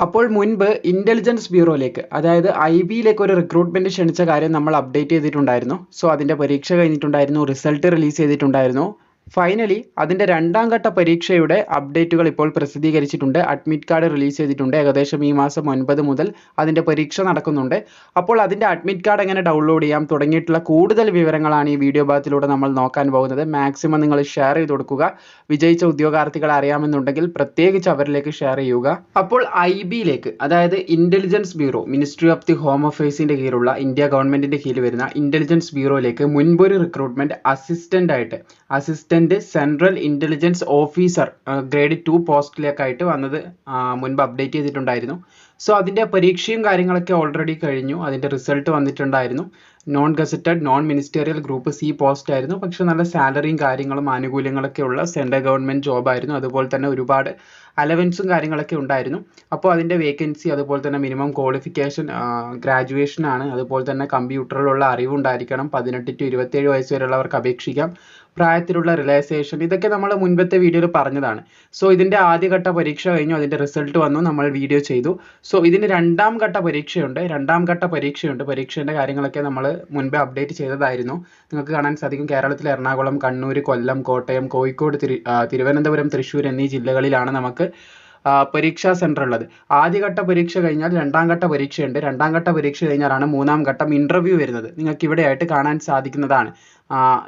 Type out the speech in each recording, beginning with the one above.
അപ്പോൾ മുൻപ് ഇന്റലിജൻസ് ബ്യൂറോയിലേക്ക് അതായത് ഐ ബിയിലേക്ക് ഒരു റിക്രൂട്ട്മെന്റ് ക്ഷണിച്ച കാര്യം നമ്മൾ അപ്ഡേറ്റ് ചെയ്തിട്ടുണ്ടായിരുന്നു. സോ അതിന്റെ പരീക്ഷ കഴിഞ്ഞിട്ടുണ്ടായിരുന്നു റിസൾട്ട് റിലീസ് ചെയ്തിട്ടുണ്ടായിരുന്നു. ഫൈനലി അതിന്റെ രണ്ടാം ഘട്ട പരീക്ഷയുടെ അപ്ഡേറ്റുകൾ ഇപ്പോൾ പ്രസിദ്ധീകരിച്ചിട്ടുണ്ട്. അഡ്മിറ്റ് കാർഡ് റിലീസ് ചെയ്തിട്ടുണ്ട്. ഏകദേശം ഈ മാസം ഒൻപത് മുതൽ അതിന്റെ പരീക്ഷ നടക്കുന്നുണ്ട്. അപ്പോൾ അതിന്റെ അഡ്മിറ്റ് കാർഡ് എങ്ങനെ ഡൗൺലോഡ് ചെയ്യാം തുടങ്ങിയിട്ടുള്ള കൂടുതൽ വിവരങ്ങളാണ് ഈ വീഡിയോ ഭാഗത്തിലൂടെ നമ്മൾ നോക്കാൻ പോകുന്നത്. മാക്സിമം നിങ്ങൾ ഷെയർ ചെയ്ത് കൊടുക്കുക. വിജയിച്ച ഉദ്യോഗാർത്ഥികളെ അറിയാമെന്നുണ്ടെങ്കിൽ പ്രത്യേകിച്ച് അവരിലേക്ക് ഷെയർ ചെയ്യുക. അപ്പോൾ ഐ ബിയിലേക്ക് അതായത് Intelligence Bureau Ministry of the Home അഫയേഴ്സിന്റെ കീഴിലുള്ള ഇന്ത്യ ഗവൺമെന്റിന്റെ കീഴിൽ വരുന്ന ഇന്റലിജൻസ് ബ്യൂറോയിലേക്ക് മുൻപൊരു റിക്രൂട്ട്മെന്റ് അസിസ്റ്റന്റ് ആയിട്ട് assistant central intelligence officer grade two പോസ്റ്റിലേക്കായിട്ട് വന്നത് മുൻപ് അപ്ഡേറ്റ് ചെയ്തിട്ടുണ്ടായിരുന്നു. സോ അതിന്റെ പരീക്ഷയും കാര്യങ്ങളൊക്കെ ഓൾറെഡി കഴിഞ്ഞു. അതിന്റെ റിസൾട്ട് വന്നിട്ടുണ്ടായിരുന്നു. Non gazetted non ministerial group C post ആയിരുന്നു. പക്ഷെ നല്ല സാലറിയും കാര്യങ്ങളും ആനുകൂല്യങ്ങളൊക്കെ ഉള്ള സെൻട്രൽ ഗവൺമെന്റ് ജോബായിരുന്നു അതുപോലെ തന്നെ ഒരുപാട് അലവൻസും കാര്യങ്ങളൊക്കെ ഉണ്ടായിരുന്നു. അപ്പോൾ അതിന്റെ വേക്കൻസി അതുപോലെ തന്നെ മിനിമം ക്വാളിഫിക്കേഷൻ ഗ്രാജുവേഷൻ ആണ്. അതുപോലെ തന്നെ കമ്പ്യൂട്ടറിലുള്ള അറിവുണ്ടായിരിക്കണം. പതിനെട്ട് ടു ഇരുപത്തേഴ് വയസ്സ് വരെയുള്ളവർക്ക് അപേക്ഷിക്കാം. പ്രായത്തിലുള്ള റിലാക്സേഷൻ ഇതൊക്കെ നമ്മൾ മുൻപത്തെ വീഡിയോയിൽ പറഞ്ഞതാണ്. സോ ഇതിന്റെ ആദ്യഘട്ട പരീക്ഷ കഴിഞ്ഞു. അതിന്റെ റിസൾട്ട് വന്നു. നമ്മൾ വീഡിയോ ചെയ്തു. സോ ഇതിന് രണ്ടാം ഘട്ട പരീക്ഷയുണ്ട്. രണ്ടാം ഘട്ട പരീക്ഷയുണ്ട്. പരീക്ഷേന്റെ കാര്യങ്ങളൊക്കെ നമ്മൾ മുൻപേ അപ്ഡേറ്റ് ചെയ്തതായിരുന്നു. നിങ്ങൾക്ക് കാണാൻ സാധിക്കും കേരളത്തിൽ എറണാകുളം കണ്ണൂർ കൊല്ലം കോട്ടയം കോഴിക്കോട് തിരു തിരുവനന്തപുരം തൃശ്ശൂർ എന്നീ ജില്ലകളിലാണ് നമുക്ക് പരീക്ഷാ സെന്റർ ഉള്ളത്. ആദ്യഘട്ട പരീക്ഷ കഴിഞ്ഞാൽ രണ്ടാം ഘട്ട പരീക്ഷയുണ്ട്. രണ്ടാം ഘട്ട പരീക്ഷ കഴിഞ്ഞാലാണ് മൂന്നാം ഘട്ടം ഇന്റർവ്യൂ വരുന്നത്. നിങ്ങൾക്ക് ഇവിടെയായിട്ട് കാണാൻ സാധിക്കുന്നതാണ്.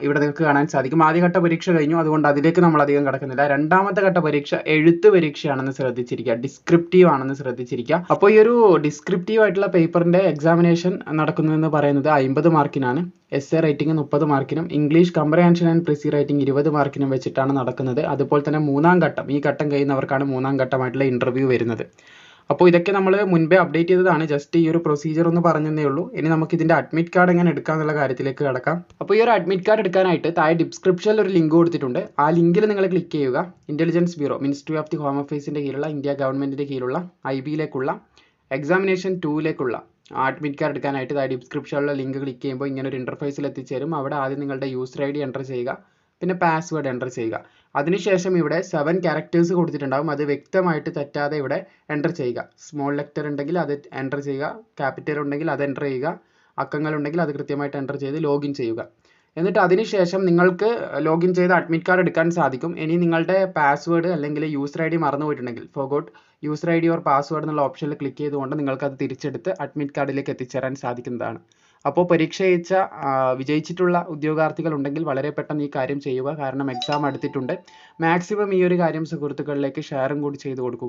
ഇവിടെ നിങ്ങൾക്ക് കാണാൻ സാധിക്കും. ആദ്യഘട്ട പരീക്ഷ കഴിഞ്ഞു. അതുകൊണ്ട് അതിലേക്ക് നമ്മൾ അധികം കടക്കുന്നില്ല. രണ്ടാമത്തെ ഘട്ട പരീക്ഷ എഴുത്ത് പരീക്ഷയാണെന്ന് ശ്രദ്ധിച്ചിരിക്കുക. ഡിസ്ക്രിപ്റ്റീവ് ആണെന്ന് ശ്രദ്ധിച്ചിരിക്കുക. അപ്പോൾ ഈ ഒരു ഡിസ്ക്രിപ്റ്റീവ് ആയിട്ടുള്ള പേപ്പറിന്റെ എക്സാമിനേഷൻ നടക്കുന്നതെന്ന് പറയുന്നത് അമ്പത് മാർക്കിനാണ്. എസ് എ റൈറ്റിംഗ് മുപ്പത് മാർക്കിനും English comprehension and precis writing ഇരുപത് മാർക്കിനും വെച്ചിട്ടാണ് നടക്കുന്നത്. അതുപോലെ തന്നെ മൂന്നാം ഘട്ടം. ഈ ഘട്ടം കഴിയുന്നവർക്കാണ് മൂന്നാം ഘട്ടമായിട്ടുള്ള ഇന്റർവ്യൂ വരുന്നത്. അപ്പോൾ ഇതൊക്കെ നമ്മൾ മുൻപേ അപ്ഡേറ്റ് ചെയ്തതാണ്. ജസ്റ്റ് ഈ ഒരു പ്രൊസീജിയർ ഒന്ന് പറഞ്ഞതേ ഉള്ളൂ. ഇനി നമുക്ക് ഇതിന്റെ അഡ്മിറ്റ് കാർഡ് എങ്ങനെ എടുക്കാം എന്നുള്ള കാര്യത്തിലേക്ക് കടക്കാം. അപ്പോൾ ഈ ഒരു അഡ്മിറ്റ് കാർഡ് എടുക്കാനായിട്ട് താഴെ ഡിസ്ക്രിപ്ഷനിൽ ഒരു ലിങ്ക് കൊടുത്തിട്ടുണ്ട്. ആ ലിങ്കിൽ നിങ്ങൾ ക്ലിക്ക് ചെയ്യുക. Intelligence Bureau Ministry of the Home അഫയേഴ്സിന്റെ കീഴിലുള്ള ഇന്ത്യ ഗവൺമെന്റിന്റെ കീഴിലുള്ള ഐ ബിയിലേക്കുള്ള എക്സാമിനേഷൻ ടൂവിലേക്കുള്ള അഡ്മിറ്റ് കാർഡ് എടുക്കാനായിട്ട് താഴെ ഡിസ്ക്രിപ്ഷനിലുള്ള ലിങ്ക് ക്ലിക്ക് ചെയ്യുമ്പോൾ ഇങ്ങനെ ഒരു ഇന്റർഫേസിൽ എത്തിച്ചേരും. അവിടെ ആദ്യം നിങ്ങളുടെ യൂസർ ഐ ഡി എന്റർ ചെയ്യുക. പിന്നെ പാസ്വേഡ് എന്റർ ചെയ്യുക. അതിനുശേഷം ഇവിടെ സെവൻ ക്യാരക്ടേഴ്സ് കൊടുത്തിട്ടുണ്ടാകും അത് വ്യക്തമായിട്ട് തെറ്റാതെ ഇവിടെ എന്റർ ചെയ്യുക. സ്മോൾ ലെറ്റർ ഉണ്ടെങ്കിൽ അത് എന്റർ ചെയ്യുക. ക്യാപിറ്റൽ ഉണ്ടെങ്കിൽ അത് എന്റർ ചെയ്യുക. അക്കങ്ങൾ ഉണ്ടെങ്കിൽ അത് കൃത്യമായിട്ട് എന്റർ ചെയ്ത് ലോഗിൻ ചെയ്യുക. എന്നിട്ട് അതിനുശേഷം നിങ്ങൾക്ക് ലോഗിൻ ചെയ്ത് അഡ്മിറ്റ് കാർഡ് എടുക്കാൻ സാധിക്കും. ഇനി നിങ്ങളുടെ പാസ്വേഡ് അല്ലെങ്കിൽ user I D മറന്നുപോയിട്ടുണ്ടെങ്കിൽ forgot user I D or password എന്നുള്ള ഓപ്ഷനിൽ ക്ലിക്ക് ചെയ്തുകൊണ്ട് നിങ്ങൾക്ക് അത് തിരിച്ചെടുത്ത് അഡ്മിറ്റ് കാർഡിലേക്ക് എത്തിച്ചേരാൻ സാധിക്കുന്നതാണ്. അപ്പോൾ പരീക്ഷ അയച്ച വിജയിച്ചിട്ടുള്ള ഉദ്യോഗാർത്ഥികൾ ഉണ്ടെങ്കിൽ വളരെ പെട്ടെന്ന് ഈ കാര്യം ചെയ്യുക. കാരണം എക്സാം അടുത്തിട്ടുണ്ട്. മാക്സിമം ഈ ഒരു കാര്യം സുഹൃത്തുക്കളിലേക്ക് ഷെയറും കൂടി ചെയ്തു കൊടുക്കുക.